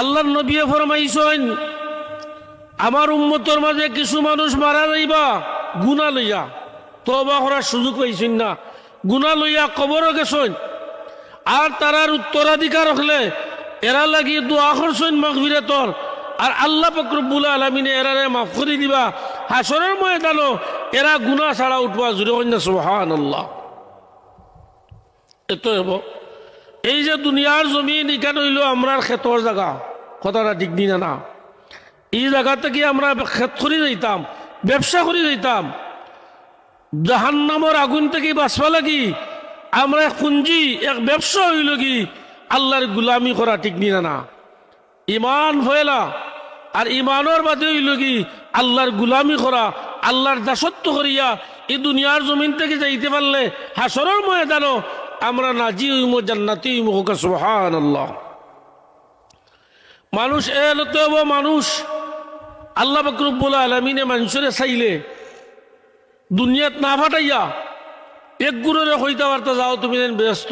আল্লাহর নবিয়ে ফরমাইছেন, আমার উম্মতর মাঝে কিছু মানুষ মারা যাইবা, গুণা লইয়া। তবা করার সুযোগ পাইছেন না। গুণা লইয়া কবরও গেছেন। আর তারার উত্তরাধিকার হলে এরা লাগি দোয়া করছেন মগবিরাতর আর আল্লাহ ফকরবুল আলমিনে এরারে মাফ করে দিবা। হাসরের ময়দানো এরা গুণা ছাড়া উঠবা জুড়ে কন্যা সুহান আল্লাহ এত হব এই যে দুনিয়ার জমিন, এখানে হইল আমরার ক্ষেতর জায়গা কথাটা ঠিক দিনা না এই জায়গা থেকে আমরা ক্ষেত করে যাইতাম, ব্যবসা করে যাইতাম? জাহান জাহান্নামর আগুন থেকে বাঁচবা লাগি আমরা পুঞ্জি এক ব্যবসা হইল কি আল্লাহর গুলামি করা ঠিক নিনা না ইমান হইলা আর ইমানের বাদে হইল কি আল্লাহর গুলামি করা, আল্লাহর দাসত্ব করিয়া এই দুনিয়ার জমিন থেকে যাইতে পারলে হাসরের ময়দানো আমরা নাজি হইমো জান্নাতি হইমো হোকা সুবহান আল্লাহ মানুষ এলতে মানুষ। আল্লাহ বকরুব্বুল আলমিনে মানুষরে চাইলে দুনিয়াত না ফাটাইয়া এক গুণরে কইতে পারতা, যাও তুমি ব্যস্ত।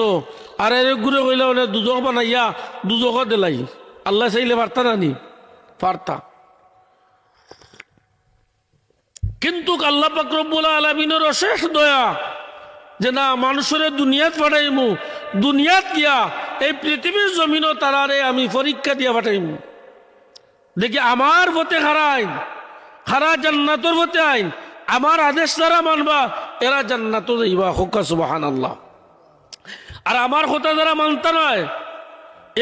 আর এক গুণে কইলে মানে দুজক বানাইয়া দুজক দিলাই। আল্লাহ চাইলে পারতা নানি পারতা কিন্তু আল্লাহ পাকরবুল আলমিনের অশেষ দয়া যে না, মানুষের দুনিয়াত পাঠাইমু। দুনিয়াত দিয়া এই পৃথিবীর জমিনও তারারে আমি পরীক্ষা দিয়া পাঠাইমু। দেখি, আমার পথে খারা আইন জান্নাতর পথে আইন, আমার আদেশ দ্বারা মানবা, এরা জান্নাত আল্লাহ আর আমার কথা দ্বারা মানতা নয়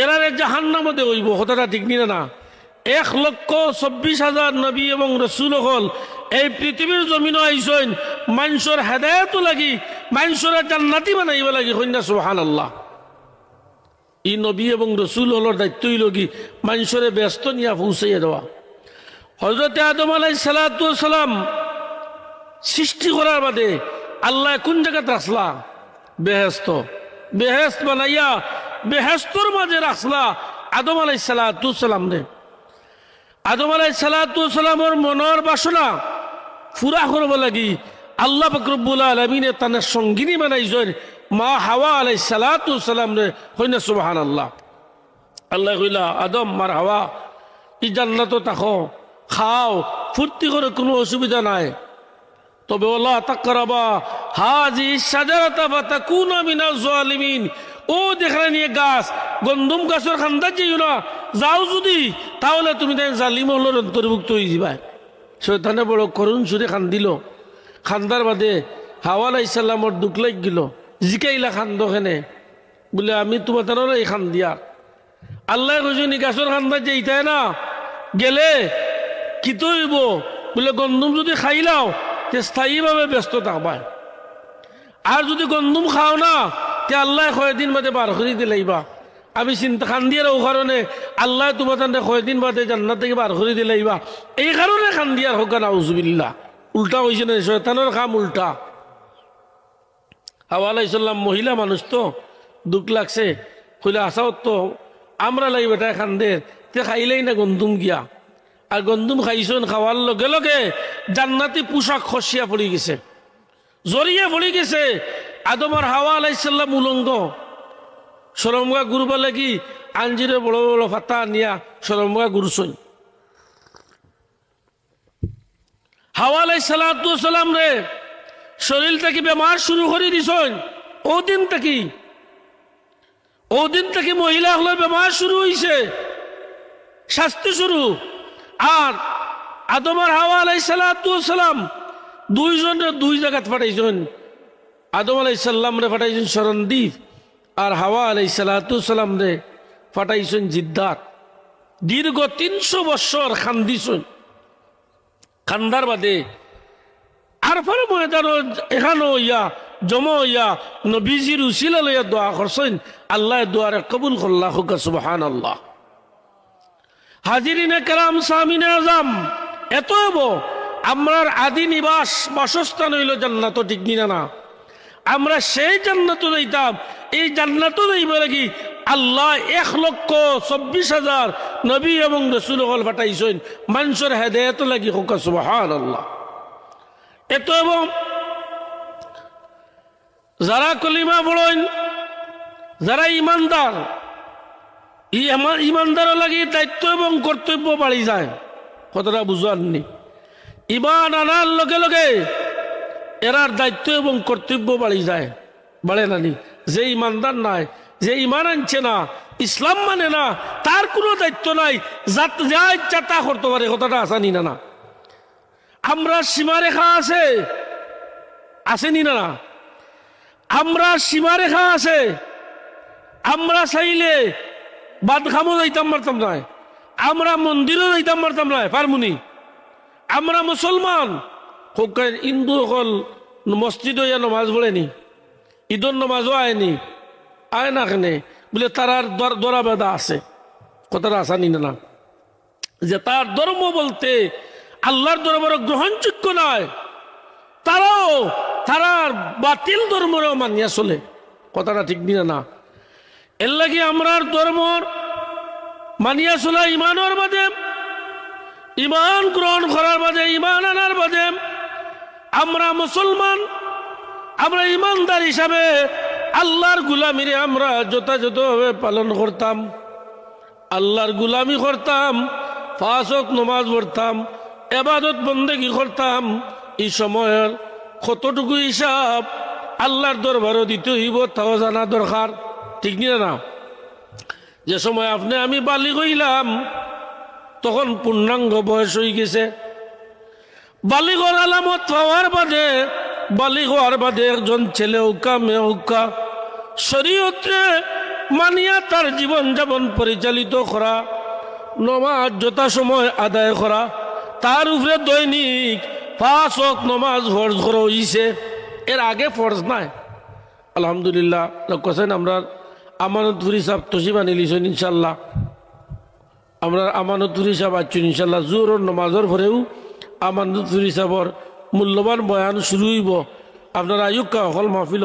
এরা জাহান নামতে হইব, কথাটা ঠিক নিনা না? এক লক্ষ চব্বিশ হাজার নবী এবং রসুল হল এই পৃথিবীর জমিন আইসইন মানুষের হেদায়ত লাগি মানুষের জান্নাতি বানাইব লাগি কন্যা সুহান আল্লাহ ই নবী এবং রসুল হলোর দায়িত্বই লগি মানুষের ব্যস্ত নিয়ে পৌঁছাইয়া দেওয়া হজরত আদম আলাই সালাম সৃষ্টি করার বাদে আল্লাহ কোন জায়গাত রাখলা বেহেস্ত। বেহেস্ত বানাইয়া বেহেস্তর মাঝে রাখলা আদম আলাই সালাম রে আদম আলাই সালামের মনের বাসনা ফুরা করব লাগি। আল্লাহ ফকরবুল আলমিনে তানের সঙ্গিনী বানাইছেন। মা হাওয়া আলাই সালাম রে। হইনা সুবাহান আল্লাহ আল্লাহ কইলা, আদম, মার হাওয়া ই জান্নাত তাকো খাও, ফুর্তি করে, কোনো অসুবিধা নাই। তবে ওলা তাকরাবা হাজি সাজারাতা ফাতাকুনা মিনাল জালিমিন ও দেখলে নিয়ে গাছ গন্ধম গাছের খান্দা যাইও না, যাও যদি, তাহলে তুমি তাই জালিম হলোর অন্তর্ভুক্ত হয়ে যাবা। শৈতানে বড় করুণ সুরে খান্দিল। খান্দার বাদে হাওয়াল ইসাল্লামর দুঃখ লাগ গেল। জিকাইলা খান্দ খেনে বলে, আমি তোমার তার এই খান্দিয়া। আল্লাহ কইসনি গাছের খান্দা যাইতাই না, গেলে কি তৈব? বলে গন্ধম যদি খাইলাও তে স্থায়ীভাবে ব্যস্ত থাকবায় আর যদি গন্ধম খাও না, তে আল্লাহ কয়েকদিন বাদে বার করে দিলাইবা। আমি চিন্তা খান দিয়ে ও কারণে আল্লাহ তোমার তান্তে কয়েকদিন বাদে জান্নাত থেকে বার করে দিলাইবা এই কারণে খান দিয়ার হোক না উজবিল্লা উল্টা হয়েছে না শয়তানের কাম উল্টা। হাওয়ালা ইসলাম মহিলা মানুষ তো, দুঃখ লাগছে। কইলে আসাও তো আমরা লাগি বেটা খান দে, তে খাইলেই না গন্ধুম গিয়া। আর গন্ধুম খাইছন খাওয়ার লগে লগে জান্নাতি পোশাক খসিয়া পড়ি গেছে। জড়িয়ে পড়ি গেছে। আদমার হাওয়া আলাইসাল্লাম উলঙ্গ সরমগা গুরুবা লাগি আঞ্জিরে বড় বড় ফাতা নিয়া সরমগা গুরুসই হাওয়া আলাইসাল্লাম রে, শরীর থেকে বেমার শুরু করে দিছন ও দিন থেকে, ও দিন থেকে মহিলা হলে বেমার শুরু হয়েছে শাস্তি শুরু। আর আদমার হাওয়া আলাই সালাম দুইজনের দুই জায়গাত পাঠাইছেন আদম আলাই সাল্লাম রে পাঠাইছেন শরণদ্বীপ আর হাওয়া আলাই সালাম রে পাঠাইছেন জিদ্দাত দীর্ঘ তিনশো বৎসর খান্দিছেন। খান্দার বাদে আর পরে ময়দান এখানো ইয়া জম ইয়া, নবীজির উসিলা লইয়া দোয়া করছেন। আল্লাহ দোয়ারে কবুল করল্লাহ সুবহান আল্লাহ হাজিরিনে কালাম সামিনে আজম, এত আমরার আদি নিবাস বাসস্থান হইল জান্নাত, ঠিক নিনা না? আমরা সেই জান্নাত যাইতাম এই জান্নাত যাইব লাগি আল্লাহ এক লক্ষ চব্বিশ হাজার নবী এবং রসুল হল ফাটাইছেন মানুষের হেদায়ত লাগি হোক সুবহান আল্লাহ এত এবং যারা কলিমা বলেন যারা ইমানদার ইমানদারও লাগি দায়িত্ব এবং কর্তব্য বাড়ি যায়। কতটা বুঝাননি ইমান আনার লগে লগে এরার দায়িত্ব এবং কর্তব্য বাড়ি যায়, বাড়ে নানি যে ইমানদার নাই, যে ইমান আনছে না, ইসলাম মানে না, তার কোনো দায়িত্ব নাই। যাত যা ইচ্ছা তা করতে পারে, কথাটা আসানি না না। আমরা সীমারেখা আছে আসেনি না না। আমরা সীমারেখা আছে, আমরা চাইলে বাদ খামো যাইতাম পারতাম না। আমরা মন্দিরও যাইতাম পারতাম না, পারমুনি। আমরা মুসলমান হোকাইন হিন্দু সকল মসজিদও ইয়া নমাজ পড়েনি ঈদর নমাজও আয়নি আয় না কেনে? বলে তারার দর- বেদা আছে। কথাটা আসানি না যে তার ধর্ম বলতে আল্লাহর দরবার গ্রহণযোগ্য নয় তারাও তারার বাতিল ধর্মরেও মানিয়া চলে কথাটা ঠিক নিনা না এর লাগে আমরার ধর্মর মানিয়া চলা ইমানের বাদে, ইমান গ্রহণ করার বাদে, ইমান আনার বাদে আমরা মুসলমান, আমরা ইমানদার হিসাবে আল্লাহর গুলামিরে আমরা যথাযথভাবে পালন করতাম, আল্লাহর গুলামি করতাম ফাঁসক নমাজ পড়তাম, এবাদত বন্দেগি করতাম, এই সময়ের কতটুকু হিসাব আল্লাহর দরবারও দিতে হইব তাও জানা দরকার, ঠিক না? যে সময় আপনি আমি বালি হইলাম তখন পূর্ণাঙ্গ বয়স হয়ে গেছে। বালিগর আলামত পাওয়ার বাদে বালিগ হওয়ার বাদে একজন ছেলে উকা, মেয়ে উকা। শরীয়তে মানিয়া তার জীবন যাপন পরিচালিত করা, নমাজ যথা সময় আদায় করা, তার উপরে দৈনিক পাঁচ অক নমাজ ফরজ করা হয়েছে এর আগে ফরজ নাই। আলহামদুলিল্লাহ কোসেন আমরা আমানতুর হিসাব তসিব আনি লিছেন ইনশাল্লাহ আমরা আমানতুর হিসাব আচ্ছুন ইনশাল্লাহ জোর নমাজের পরেও আমার নতুন হিসাবর মূল্যবান বয়ান শুরু হইব। আপনার আয়ুক্কা অকল মাহফিল।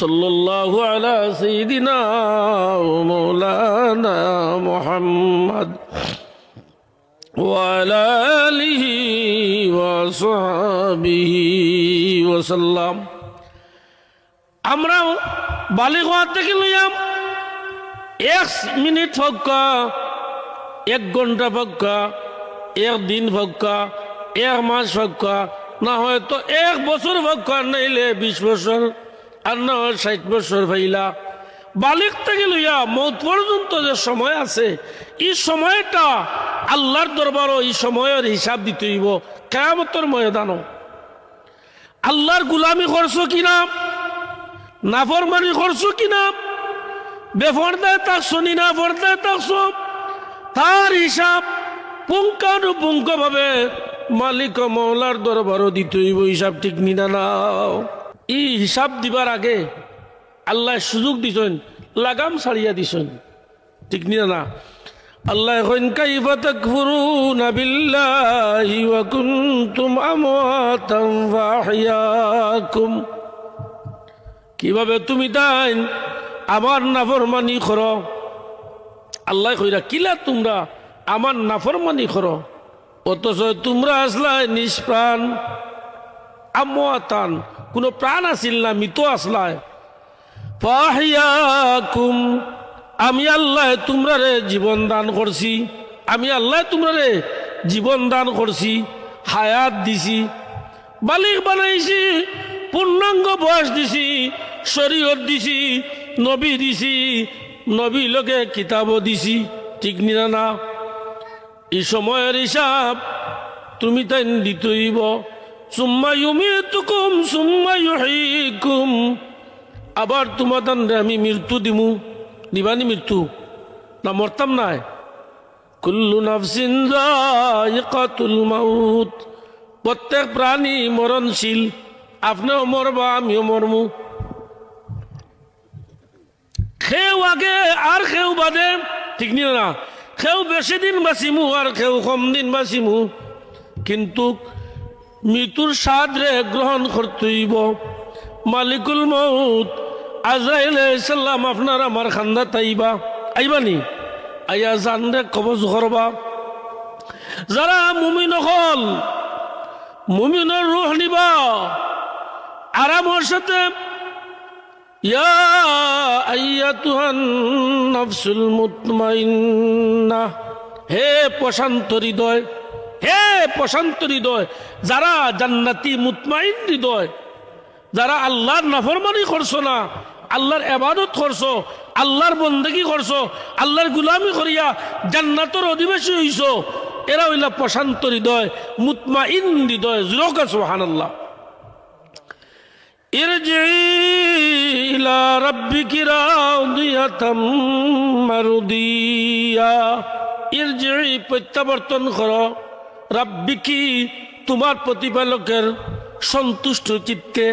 সাল্লাল্লাহু আলা সাইয়্যিদিনা মাওলানা মুহাম্মদ থেকে লইয়াম এক মিনিট ফক্কা এক ঘণ্টা ফক্কা এক দিন ফক্কা এক মাস ফক্কা না হয়তো এক বছর ফক্কা নাইলে বিশ বছর, আর না হয় ষাট বছর ভাইলা। বালিক থেকে লইয়া মৌত পর্যন্ত যে সময় আছে, এই সময়টা আল্লাহর দরবারও এই সময়ের হিসাব দিতে হইব কেমতর ময়দানও। আল্লাহর গুলামি করছ কিনা? নাফরমানি করছ কিনা? বেফর্দায় থাকছো নি না ফর্দায় থাকছো? তার হিসাব পুঙ্খানুপুঙ্খ ভাবে মালিক ও মৌলার দরবারও দিতে হইব, হিসাব ঠিক নিনা নাও। এই হিসাব দিবার আগে আল্লাহ সুযোগ দিছেন, লাগাম ছাড়িয়া দিছেন। ঠিক নিনা না? আল্লাহ কীভাবে তুমি তাই আমার নাফরমানি করো। আল্লাহ কইরা, কিলা তোমরা আমার নাফরমানি করো। অথচ তোমরা আসলাই নিষ্প্রাণ আমতান কোনো প্রাণ আসিল না, মৃত আসলায় আমি আল্লাহ তোমরা রে জীবন দান করছি। আমি আল্লাহ তোমরা রে জীবন দান করছি, হায়াত দিছি বালিক বানাইছি, পূর্ণাঙ্গ বয়স দিছি, শরীয়ত দিছি, নবী দিছি, নবী লোকে কিতাবও দিছি, ঠিক না? এই সময়ের হিসাব তুমি তাই দিতইব। আবার তোমার আমি মৃত্যু দিমু। দিবানি মৃত্যু। না, মরতাম নাই। কুল্লু নাফসিন মাউত। প্রত্যেক প্রাণী মরণশীল। আপনিও মরবা, আমিও মরমু। খেউ আগে, আর খেউ বাদে। ঠিক নিয়ে না? খেউ বেশি দিন বাঁচিমু আর খেউ কম দিন বাঁচিমু। কিন্তু মৃত্যুর স্বাদ রে গ্রহণ করতেইব। মালিকুল মৌত আজরাইল আপনার আমার খান্দা তাইবা। আইবানি আইয়া জান রে কবজ করবা। যারা মুমিন হল, মুমিনের রুহ নিবা। আরামের সাথে হে প্রশান্ত হৃদয়, হে প্রশান্ত হৃদয়, যারা জান্নাতি মুতমাইন হৃদয়, যারা আল্লাহর নাফরমানি করছ না, আল্লাহর এবাদত করছ, আল্লাহর বন্দেগি করছ, আল্লাহর গুলামি করিয়া জান্নাতর অধিবাসী হইছ, এরা হইলা প্রশান্ত হৃদয়, মুতমাইন হৃদয় জুরকা সুহান আল্লাহ ارجعي إلى ربك راضية مرضية ارجعي প্রত্যাবর্তন করো রাব্বিকি তোমার প্রতিপালকের সন্তুষ্ট চিত্তে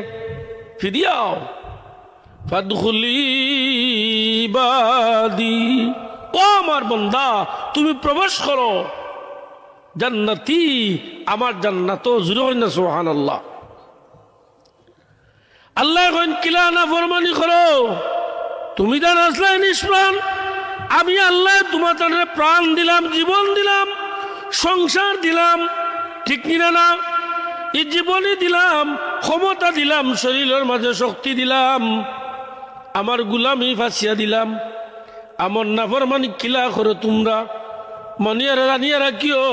ফিরিয়াও ফাদখুলি বাদি ও আমার বন্দা তুমি প্রবেশ করো জান্নাতি আমার জান্নাত জুড়ে হয় না সোহান আল্লাহ এখন কিলা না ফরমানি করো? তুমি তার আসলে নিষ্প্রাণ আমি আল্লাহ তোমার তাদের প্রাণ দিলাম, জীবন দিলাম, সংসার দিলাম, ঠিক নিনা না এই জীবনই দিলাম, ক্ষমতা দিলাম, শরীরের মাঝে শক্তি দিলাম, আমার গুলামি ফাঁসিয়া দিলাম। আমার নাফরমানি কিলা করো তোমরা? মনিয়ারা, রানিয়ারা কিও?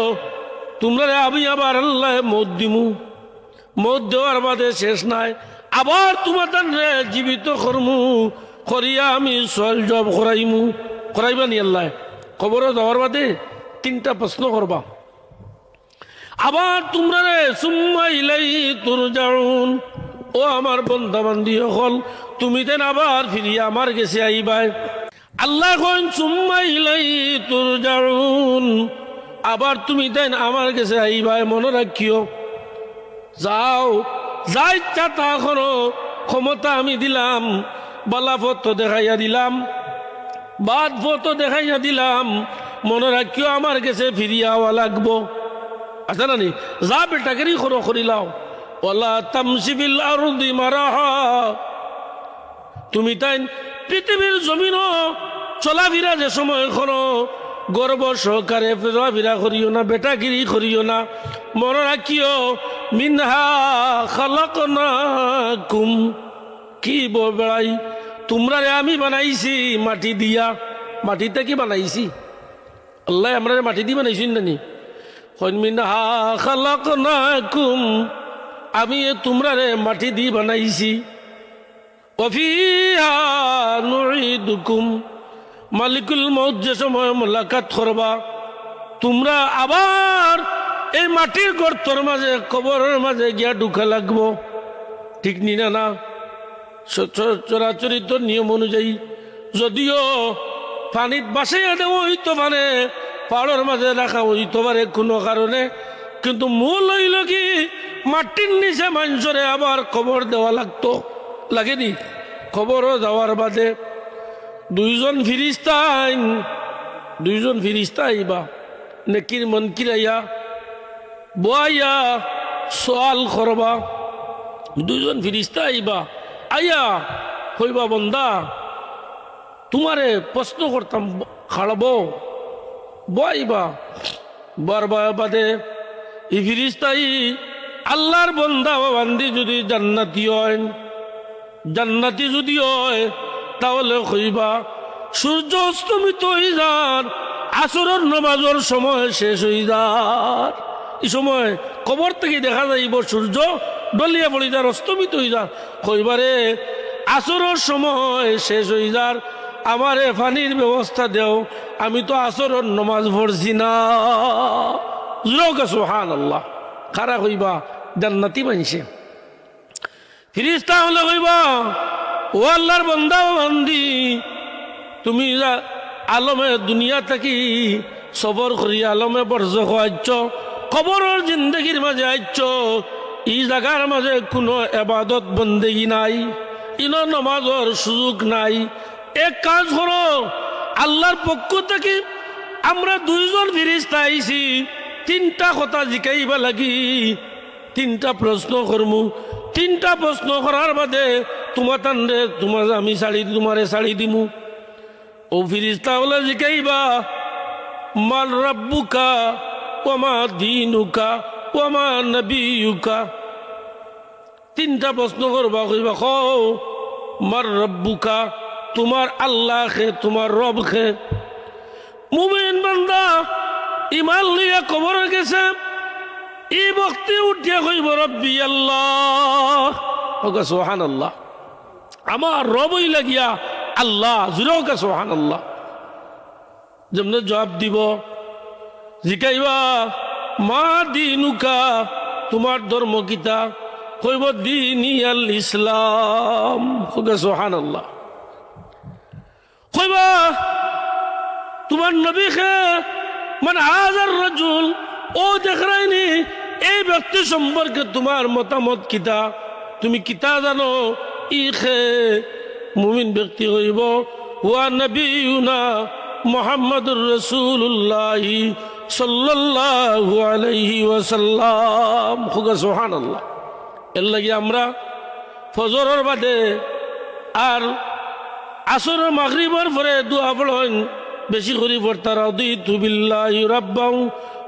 তোমরা আমি আবার আল্লাহ মত দিমু। মত দেওয়ার বাদে শেষ নাই। আবার তোমার রে, জীবিত কর্মু, করিয়া আমি সল জব করাইমু। করাইবা নি আল্লাহ? খবর দেওয়ার বাদে তিনটা প্রশ্ন করবা। আবার তোমরা রে, সুম্মা ইলাই তোর যাউন ও আমার বন্ধা বান্ধি হল তুমি দেন আবার ফিরিয়া আমার গেছে আইবাই। আল্লাহ কন সুম্মা ইলাই তোর যাউন আবার তুমি দেন আমার গেছে আইবাই, মনে রাখিও। যাও যা ইচ্ছা তা করো ক্ষমতা আমি দিলাম, বলা ফটো দেখাইয়া দিলাম, বাদ ফটো দেখাইয়া দিলাম, মনে রাখিও আমার কাছে ফিরিয়া হওয়া লাগবো। আছে না নি যা বেটাকেরই করো করিলাও ওলা তামসিবিল আরুদি মারাহা। তুমি তাই পৃথিবীর জমিন চলাফিরা যে সময় করো গর্ব সহকারে ফেরাফিরা করিও না, বেটাগিরি করিও না। মনে রাখিও, মিনহা খালাক না কুম কি বেড়াই তোমরা আমি বানাইছি মাটি দিয়া। মাটিতে কি বানাইছি? আল্লাহ আমরা মাটি দিয়ে বানাইছি না নি মিনহা খালাক না কুম আমি তোমরা রে মাটি দিয়ে বানাইছি। অফিহা নুইদুকুম মালিকুল মৌত যে সময় মোলাকাত করবা, তোমরা আবার এই মাটির গর্তর মাঝে, কবরের মাঝে গিয়া ঢুকা লাগবো। ঠিক নি না চরাচরিত নিয়ম অনুযায়ী। যদিও পানিত বাসাইয়া দেওয়া হইতে পারে পাহাড়ের মাঝে রাখা হইতে পারে কোনো কারণে, কিন্তু মূল হইল কি, মাটির নিচে মানুষরে আবার খবর দেওয়া লাগতো। লাগেনি? খবরও যাওয়ার বাদে দুইজন ফিরিস্তা আইন দুইজন ফিরিস্তা আইবা নেকির মন কিরাইয়া বয়াইয়া সোয়াল করবা। দুইজন ফিরিস্তা আইবা আইয়া হইবা বন্দা, তোমারে প্রশ্ন করতাম, খাড়াবো। বয়াইবা বাদে ই ফিরিস্তাই আল্লাহর বন্দা বান্দি যদি জান্নাতি হয়, জান্নাতি যদি হয় তাহলে কইবা সূর্য অস্তমিত হয়ে যান আসরের নমাজের সময় শেষ হয়ে যার। এই সময় কবর থেকে দেখা যাইব সূর্য ডলিয়া পড়ি যার অস্তমিত হয়ে যার কইবারে আসরের সময় শেষ হয়ে যার, আমারে পানির ব্যবস্থা দেও, আমি তো আসরের নমাজ পড়ছি না। সুহান আল্লাহ খারা কইবা জান্নাতি মানছে ফিরিস্তা হলে কইবা ও আল্লাহর বন্দা বান্দি, তুমি আলমে দুনিয়া থাকি, সবর করি, আলমে বর্জ আইছ খবরের জিন্দগির মাঝে আইছ ই জায়গার মাঝে কোনো এবাদত বন্দেগি নাই ইন নমাজর সুযোগ নাই। এক কাজ করো, আল্লাহর পক্ষ থেকে আমরা দুইজন ফিরিস্তা আইছি, তিনটা কথা জিকাইবা লাগি, তিনটা প্রশ্ন করমু। তিনটা প্রশ্ন করার বাদে তোমার তান্ডে, তোমার আমি শাড়ি তোমারে শাড়ি দিমু। ও ফিরিস্তা বলে জিকাইবা মাল রাব্বুকা ওমা দিনুকা ওমা নবিউকা তিনটা প্রশ্ন করবা, কইবা, কও মার রব্বুকা, তোমার আল্লাহ খে তোমার রব খে মুমিন বান্দা ইমান লইয়া কবর গেছে। এই বক্তি উঠিয়া কইব, রব্বি আল্লাহ। ওকে সোহান আল্লাহ আমার রবই লাগিয়া আল্লাহ জুড়েও কে সোহান আল্লাহ যেমন জবাব দিব, জিকাইবা, মা দিনুকা, তোমার ধর্ম কিতা কইব দিন আল ইসলাম। ওকে সোহান আল্লাহ কইবা, তোমার নবী খে মানে হাজার রজুল, ও দেখায়নি এই ব্যক্তি সম্পর্কে তোমার মতামত কিতা? তুমি কিতা জানো? ই খে মুমিন ব্যক্তি হইব। ওয়া নবীনা মোহাম্মদুর রসুল্লাহ লাগি আমরা বাদে আর বেশি করে পড়তার রাব্বাউ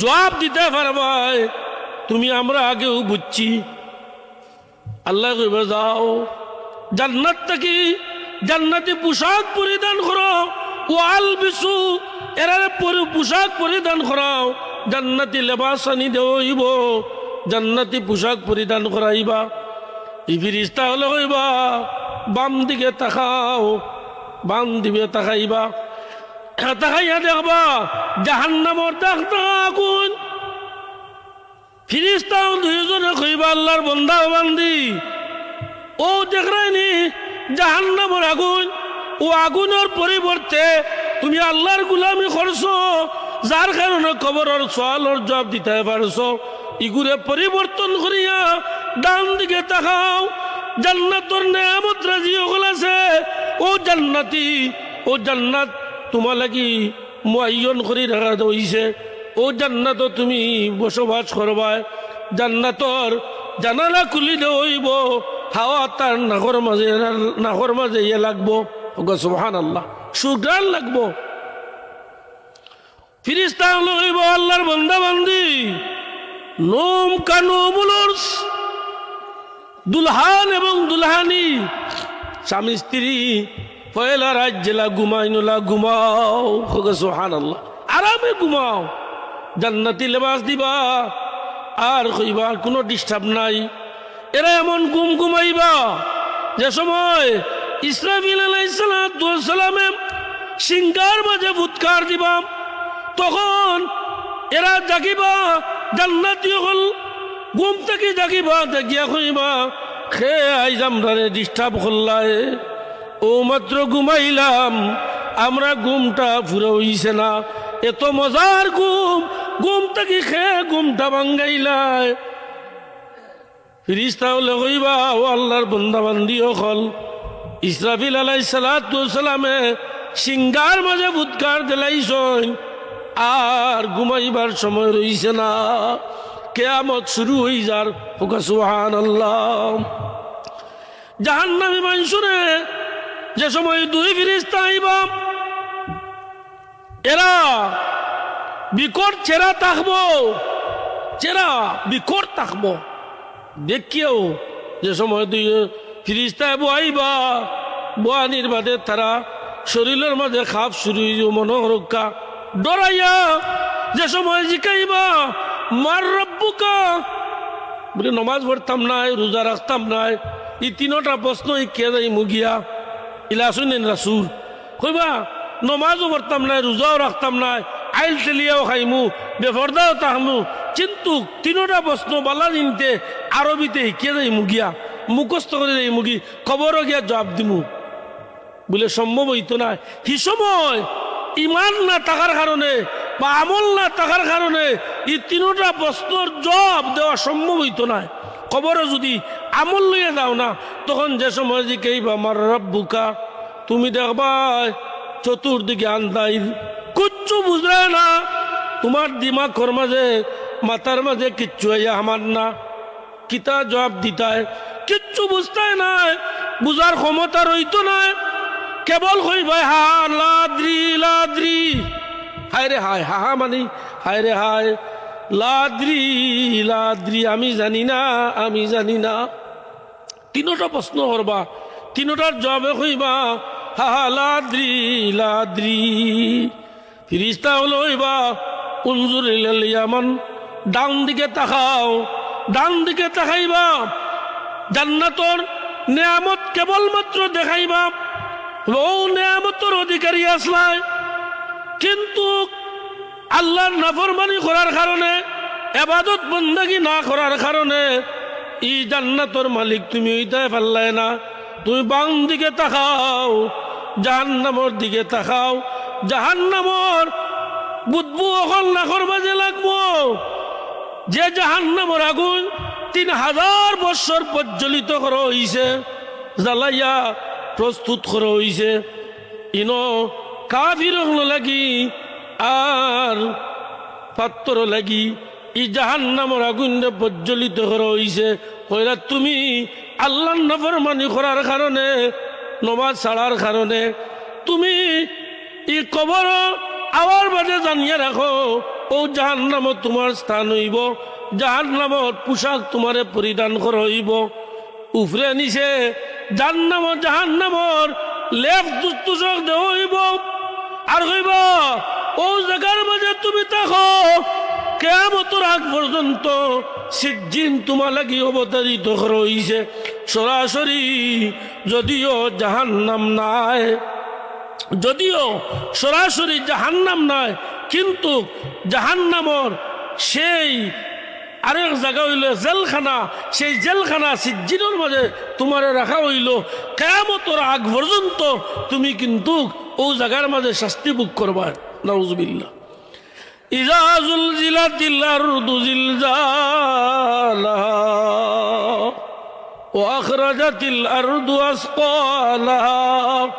জবাব দিতে পারবাই, তুমি আমরা আগেও বুঝছি। আল্লাহ যাও। জান্নাত থেকে জান্নাতি পোশাক পরিধান করো। ওয়াল বিছু এরারে পোশাক পরিধান করাও। জান্নাতি লেবাস আনি দেব জান্নাতি পোশাক পরিধান করাইবা। ই ফিরিস্তা হলে কইবা, বাম দিকে তাকাও, বাম দিকে তাকাইবা। তাকাইয়া দেখবা, জাহান্নামর দাগ আগুন ফিরিস্তাও দুইজনে কইবা, আল্লাহর বন্দা বান্দি। ও দেখরাইনি, জাহান্নামর আগুন। ও আগুনের পরিবর্তে তুমি আল্লাহর গুলামি করছ, যার কারণে কবরের সওয়ালের জবাব দিতে পারছ। ইগুরে পরিবর্তন করিয়া ডান দিকে তাকাও। জান্নাতর নেয়ামত রাজি হল আছে ও জান্নাতি, ও জান্নাত তোমার লাগি মুআয়ন করে রাখা হইছে ও জান্নাত তুমি বসবাস করবায় জান্নাতর জানালা খুলি হইব হাওয়া তার নাগর মাঝে নাগর মাঝে ইয়ে লাগবো। সুবহান আল্লাহ সুগ্রান লাগবো। ফিরিস্তা হইব আল্লাহর বন্দা বান্দি নোম কানু বুলুরস, দুলহান এবং দুলহানি। স্বামী স্ত্রী পয়লা রাজ্যেলা ঘুমাইনুলা ঘুমাও। সোহান আল্লাহ আরামে ঘুমাও। জান্নাতি লেবাস দিবা, আর কইবা কোনো ডিস্টার্ব নাই। এরা এমন ঘুম ঘুমাইবা, যে সময় ইসরাফিল আলাইসালামে সিঙ্গার মাঝে ভুৎকার দিবা। তখন এরা জাগিবা, জান্নাতি হল, ঘুম থেকে জাগিবা জাগিয়া কইবা খে আইজ আমরা ডিস্টার্ব করলায়। ও মাত্র ঘুমাইলাম, আমরা ঘুমটা ফুরে হইছে না। এত মজার ঘুম ঘুম থেকে খে ঘুমটা ভাঙ্গাইলায়। ফিরিস্তা হলে কইবা ও আল্লাহর বন্দাবান্দি হল ইসরাফিল আলাই সালামে সিঙ্গার মাঝে ভুৎকার দিলাইছন আর ঘুমাইবার সময় রইছে না। কেয়ামত শুরু হই যার হোকা সুহান আল্লাহ জাহান্নামী মানুষরে যে সময় দুই ফিরিস্তা আইবা, এরা বিকট চেরা থাকব চেরা বিকট থাকব। দেখিও যে সময় দুই ফিরিস্তায় বয়াইবা বোয়ানির বাদে তারা শরীরের মাঝে খাপ শুরু মনোরক্ষা। ডরাইয়া যে সময় জিকাইবা, মার রব্বুকা। নমাজ পড়তাম নাই, রোজা রাখতাম নাই, এই তিনটা প্রশ্ন কে যাই মুগিয়া? ইলা শুনেন রাসুল। কইবা, নমাজও পড়তাম নাই, রোজাও রাখতাম নাই, আইল তেলিয়াও খাইমু, বেফরদাও তাহমু, কিন্তু তিনোটা প্রশ্ন বালা নিতে আরবিতে কে যাই মুগিয়া মুখস্থ করে যাই মুগি খবরও গিয়া জবাব দিমু। বলে সম্ভব হইতো না। কি সময় ইমান না থাকার কারণে বা আমল না থাকার কারণে এই তিনোটা প্রশ্নর জবাব দেওয়া সম্ভব হইতো না। খবরও যদি আমল লইয়া দাও না, তখন যে সময় জিকেইবা আমার রব্বুকা, তুমি দেখবাই চতুর্দিকে আন্দাই কুচ্ছু বুঝলে না, তোমার দিমা দিমাগর মাঝে, মাথার মাঝে কিচ্ছু হইয়া আমার না। কিতা জবাব দিতায়? কিচ্ছু বুঝতাই নাই, বুঝার ক্ষমতা রইতো নাই। কেবল কইবাই হা, লাদ্রি লাদ্রি। হায় রে হায়, হা হা মানি, হায় রে হায়। লাদ্রি লাদ্রি, আমি জানি না, আমি জানি না। তিনোটা প্রশ্ন করবা। তিনোটার জবাবে কইবা, হা হা, লাদ্রি ফিরিস্তা হলো হইবা, উনজুর ইয়ামান ডান দিকে তাকাও ডান দিকে তাকাইবা। জান্নাতর নিয়ামত কেবলমাত্র দেখাইবা। ও নিয়ামতর অধিকারী আসলাই কিন্তু আল্লাহর নাফরমানি করার কারণে, এবাদত বন্দাগি না করার কারণে ই জান্নাতর মালিক, তুমি ওইটাই পারলাই না। তুমি বাম দিকে তাকাও, জাহান্নামর দিকে তাকাও। জাহান্নামর বুধবু অকল নাকর মাঝে লাগবো। যে জাহান্নামর আগুন তিন হাজার বছর প্রজ্বলিত করা হইছে, জ্বালাইয়া প্রস্তুত করা হইছে। ইন কাফির লাগি আর পাত্র লাগি। ই জাহান্নামর আগুনে প্রজ্বলিত করা হইছে কইরা তুমি আল্লাহ নফর মানি করার কারণে, নমাজ ছাড়ার কারণে, তুমি ই কবর আবার বাদে জানিয়ে রাখো, ও জাহান নামত তোমার স্থান হইব জাহান নামত পোশাক তোমারে পরিধান করা হইব। উফরে নিছে জাহান নামত জাহান নামর লেফ দুস্তোষক হইব। আর হইব, ও জায়গার মাঝে তুমি থাকো কেমতর আগ পর্যন্ত সিজিন তোমার লাগি অবতারিত করা হইছে। সরাসরি যদিও জাহান নাম নাই, যদিও সরাসরি জাহান্নাম নয় কিন্তু জাহান্নামর সেই আরেক জায়গা হইল জেলখানা, সেই জেলখানা সিজ্জিনের মাঝে তোমার রাখা হইল। কেমতর আগ পর্যন্ত তুমি কিন্তু ও জায়গার মাঝে শাস্তি বুক করবা। নাউজবিল্লা ইজা জুলজিলাতিল আরদু জিলজালাহা وأخرجت الأرض أثقالها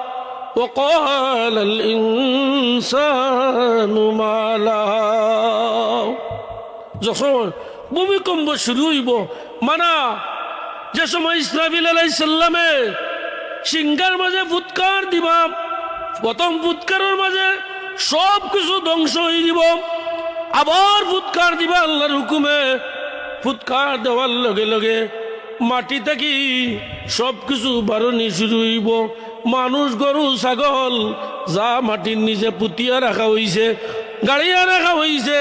وقال الإنسان ما لها যখন ভূমিকম্প শুরু হইব মানা যে সময় ইসরাফিল আলাইসাল্লামে সিংহার মাঝে ফুৎকার দিবা প্রথম ফুৎকারের মাঝে সব কিছু ধ্বংস হয়ে দিব আবার ফুৎকার দিবা আল্লাহর হুকুমে। ফুৎকার দেওয়ার লগে লগে মাটি থাকি সব কিছু বারণি শুরু হইব? মানুষ, গরু, ছাগল, যা মাটির নিচে পুতিয়া রাখা হইছে, গাড়িয়া রাখা হইছে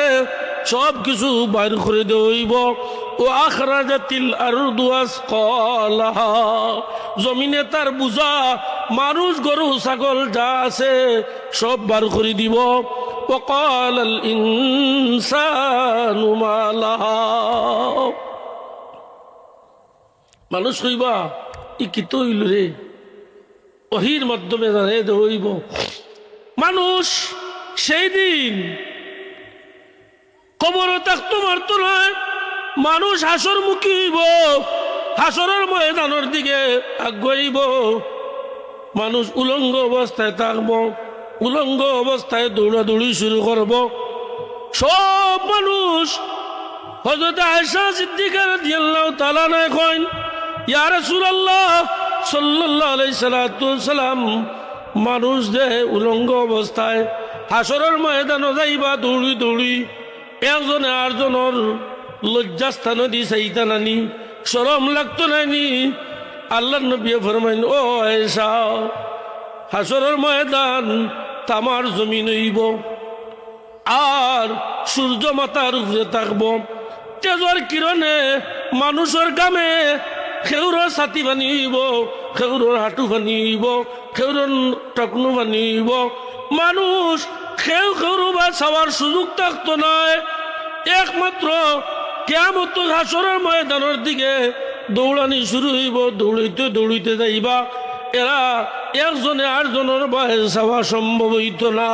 সব কিছু বাইর করে হইব। ও আখরা জাতিল আর জমিনে তার বুঝা মানুষ, গরু, ছাগল যা আছে সব বার করে দিব। وقال الإنسان ما لها মানুষ হইবা ই কি তৈল রে অহির মাধ্যমে জানে হইব মানুষ সেই দিন কবর থাকতো মারতো নয় মানুষ হাসর মুখী হইব হাসরের ময়দানের দিকে আগুয়াইব মানুষ উলঙ্গ অবস্থায় থাকব উলঙ্গ অবস্থায় দৌড়াদৌড়ি শুরু করব। সব মানুষ হজরত আয়সা সিদ্দিকার দিয়াল্লাহ তালা নাই কইন, ইয়া রাসূলুল্লাহ সাল্লাল্লাহু আলাইহি সাল্লাতু সাল্লাম মানুষ যে উলঙ্গ অবস্থায় হাসরের ময়দানে যাইবা, দৌড়ি দৌড়ি একজনে আরজনের লজ্জাস্থান দি চাইতা নানি শরম লাগতো নানি। আল্লাহ নবী ফরমাইন, ও আয়েশা হাসরের ময়দান তামার জমিন হইব, আর সূর্য মাতার উপরে থাকব। তেজর কিরণে মানুষের গামে খেউর ছাতি বানিব, খেউর হাঁটু বানিব, খেউর টকনু বানিব। মানুষ খেউ খেউর বা চাওয়ার সুযোগ থাকতো নয় একমাত্র কেমত হাসরের ময়দানের দিকে দৌড়ানি শুরু হইব দৌড়িতে দৌড়িতে যাইবা। এরা একজনে আটজনের বয়স হওয়া সম্ভব হইত না।